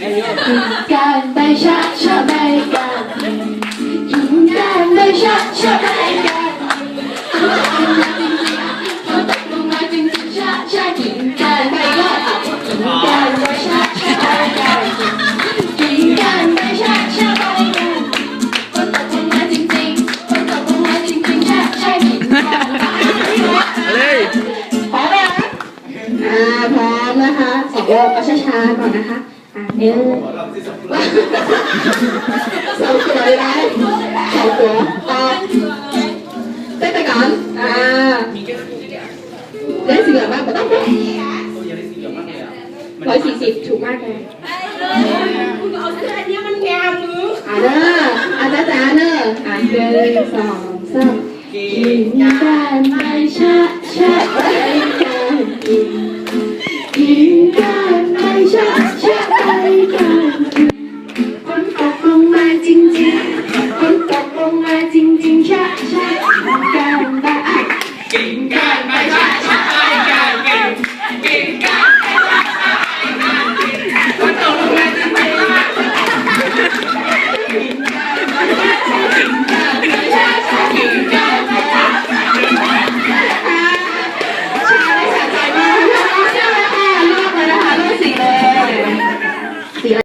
กันไปชะชะไปกันกินกันไปชะชะไปกันตกลงมาจริงๆชะชะกินกันไปรอดอะกินกันไปชะชะไปกันกินกันไปชะชะไปกันฝนตกลงมาจริงๆฝนตกลงมาจริงๆชะชะกินกันไปเลยพร้อมไหมคะอ่าพร้อมนะคะสองรอบก็ช้าๆก่อนนะคะ อ่าหนึ่งสองตัวเลยนะสองตัวต่อเต้นไปก่อนอ่าได้สีเหลืองบ้างไม่ต้องพูดร้อยสี่สิบถูกมากเลยคุณเอาเสื้ออันเนี้ยมันงามมืออ่าเนอะอ่าจ้าจ้าเนอะอ่าหนึ่งสองสามกินกันไปชะช งมาจริงๆฝนตกลงมาจริงๆชาชะกินกันไปอะกินกันไปชะช